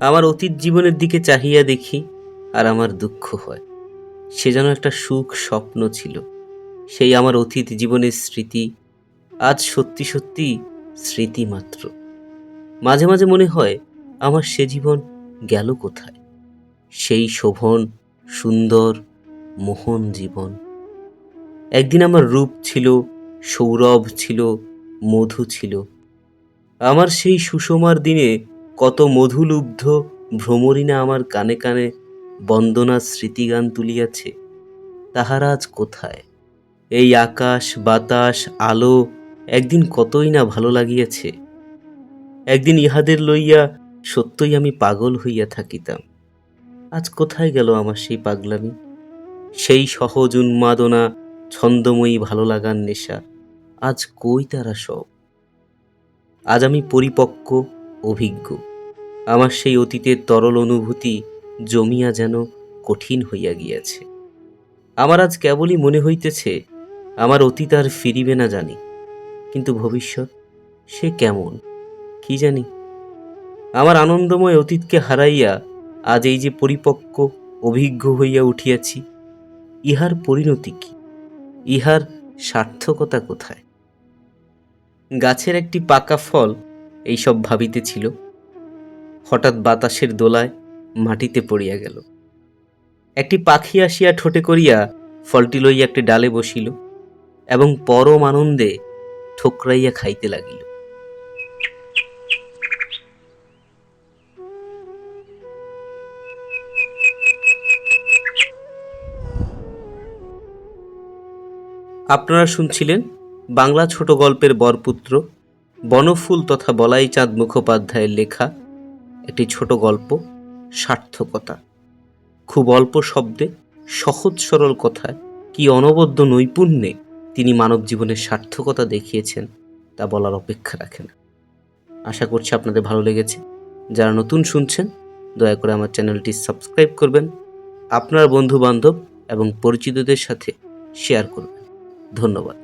আমার অতীত জীবনের দিকে চাহিয়া দেখি আর আমার দুঃখ হয়। সে যেন একটা সুখ স্বপ্ন ছিল। সেই আমার অতীত জীবনের স্মৃতি আজ সত্যি সত্যি স্মৃতি মাত্র। মাঝে মাঝে মনে হয়, আমার সে জীবন গেল কোথায়? সেই শোভন, সুন্দর, মোহন জীবন। একদিন আমার রূপ ছিল, সৌরভ ছিল, মধু ছিল। আমার সেই সুষমার দিনে কত মধুলুব্ধ ভ্রমরী না আমার কানে কানে বন্দনা স্মৃতিগান তুলিয়াছে, তাহারা আজ কোথায়? এই আকাশ, বাতাস, আলো, একদিন কতই না ভালো লাগিয়াছে। একদিন ইহাদের লইয়া সত্যই আমি পাগল হইয়া থাকিতাম। আজ কোথায় গেল আমার সেই পাগলামি? সেই সহজ উন্মাদনা, ছন্দময়ী ভালো লাগার নেশা, আজ কই তারা সব? আজ আমি পরিপক্ক, অভিজ্ঞ। আমার সেই অতীতের তরল অনুভূতি জমিয়া যেন কঠিন হইয়া গিয়াছে। আমার আজ কেবলই মনে হইতেছে, আমার অতীত আর ফিরিবে না জানি, কিন্তু ভবিষ্যৎ সে কেমন, কি জানি? আমার আনন্দময় অতীতকে হারাইয়া আজ এই যে পরিপক্ক, অভিজ্ঞ হইয়া উঠিয়াছি, ইহার পরিণতি কি? ইহার সার্থকতা কোথায়? গাছের একটি পাকা ফল এইসব ভাবিতেছিল। হঠাৎ বাতাসের দোলায় মাটিতে পড়িয়া গেল। একটি পাখি আসিয়া ঠোঁটে করিয়া ফলটি লইয়া একটি ডালে বসিল এবং পরম আনন্দে ঠোকরাইয়া খাইতে লাগিল। আপনারা শুনছিলেন বাংলা ছোট গল্পের বরপুত্র, বনফুল তথা বলাই চাঁদ মুখোপাধ্যায়ের লেখা একটি ছোট গল্প, সার্থকতা। খুব অল্প শব্দে, সহজ সরল কথায়, কি অনবদ্য নৈপুণ্যে তিনি মানব জীবনের সার্থকতা দেখিয়েছেন তা বলার অপেক্ষা রাখে না আশা করছি আপনাদের ভালো লেগেছে। যারা নতুন শুনছেন, দয়া করে আমার চ্যানেলটি সাবস্ক্রাইব করবেন, আপনার বন্ধু বান্ধব এবং পরিচিতদের সাথে শেয়ার করবেন। ধন্যবাদ।